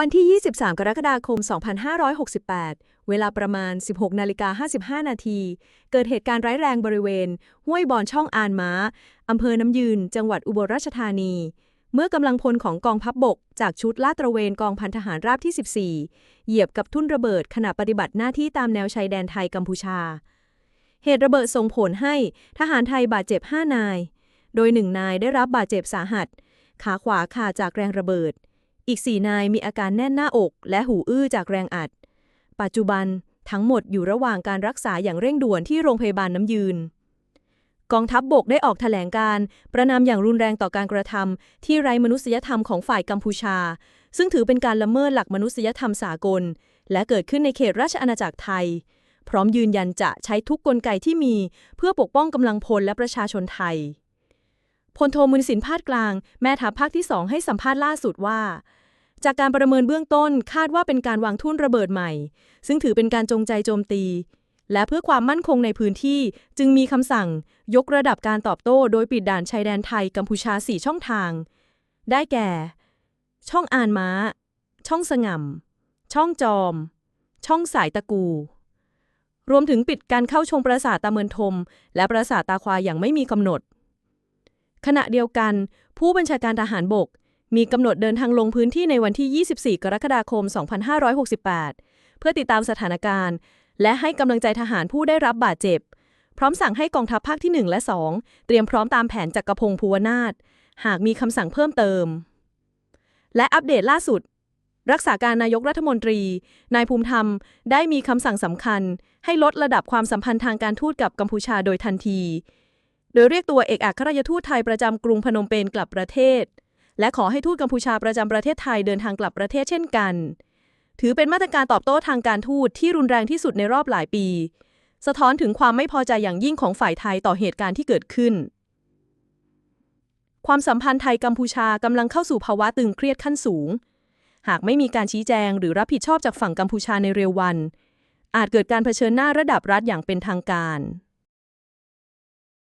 วันที่ 23 กรกฎาคม 2568 เวลาประมาณ 16นาฬิกา55 นาที เกิดเหตุการณ์ร้ายแรงบริเวณ ห้วยบอนช่องอานม้า อำเภอน้ำยืน จังหวัดอุบลราชธานี เมื่อกำลังพลของกองทัพบบก จากชุดลาดตระเวนกองพันทหารราบที่ 14 เหยียบกับทุ่นระเบิดขณะปฏิบัติหน้าที่ตามแนวชายแดนไทยกัมพูชา เหตุระเบิดส่งผลให้ทหารไทยบาดเจ็บ 5 นาย โดยหนึ่งนายได้รับบาดเจ็บสาหัส ขาขวาขาดจากแรงระเบิด อีก4นายมีอาการแน่นหน้าอก และหูอื้อจากแรงอัด ปัจจุบันทั้งหมดอยู่ระหว่างการรักษาอย่างเร่งด่วนที่โรงพยาบาลน้ำยืน กองทัพบบกได้ออกแถลงการ์ประนามอย่างรุนแรงต่อการกระทำที่ไร้มนุษยธรรมของฝ่ายกัมพูชา ซึ่งถือเป็นการละเมิดหลักมนุษยธรรมสากล และเกิดขึ้นในเขตราชอาณาจักรไทย พร้อมยืนยันจะใช้ทุกกลไกที่มีเพื่อปกป้องกำลังพลและประชาชนไทยพลโทมุนสินพาดกลาง แม่ทัพภาคที่2ให้สัมภาษณ์ล่าสุดว่า จากการประเมินเบื้องต้นคาดว่าเป็นการวางทุ่นระเบิดใหม่ ซึ่งถือเป็นการจงใจโจมตี และเพื่อความมั่นคงในพื้นที่จึงมีคำสั่ง ยกระดับการตอบโต้ โดยปิดด่านชายแดนไทยกัมพูชา 4 ช่องทาง ได้แก่ ช่องอานม้า ช่องสง่ำช่องจอม ช่องสายตะกู รวมถึงปิดการเข้าชมปราสาทตาเมินทม และปราสาทตาควายอย่างไม่มีกำหนด ขณะเดียวกัน ผู้บัญชาการทหารบก มีกำหนดเดินทางลงพื้นที่ในวันที่ 24 กรกฎาคม 2568 เพื่อติดตามสถานการณ์ และให้กำลังใจทหารผู้ได้รับบาดเจ็บ พร้อมสั่งให้กองทัพภาคที่ 1 และ 2 เตรียมพร้อมตามแผนจักรพงศ์ภูวนาถหากมีคำสั่งเพิ่มเติม และอัปเดตล่าสุด รักษาการนายกรัฐมนตรี นายภูมิธรรมได้มีคำสั่งสำคัญ ให้ลดระดับความสัมพันธ์ทางการทูตกับกัมพูชาโดยทันที โดยเรียกตัวเอกอัครราชทูตไทยประจำกรุงพนมเปญกลับประเทศ และขอให้ทูตกัมพูชาประจำประเทศไทยเดินทางกลับประเทศเช่นกัน ถือเป็นมาตรการตอบโต้ทางการทูตที่รุนแรงที่สุดในรอบหลายปี สะท้อนถึงความไม่พอใจอย่างยิ่งของฝ่ายไทยต่อเหตุการณ์ที่เกิดขึ้น ความสัมพันธ์ไทยกัมพูชากำลังเข้าสู่ภาวะตึงเครียดขั้นสูง หากไม่มีการชี้แจงหรือรับผิดชอบจากฝั่งกัมพูชาในเร็ววัน อาจเกิดการเผชิญหน้าระดับรัฐอย่างเป็นทางการ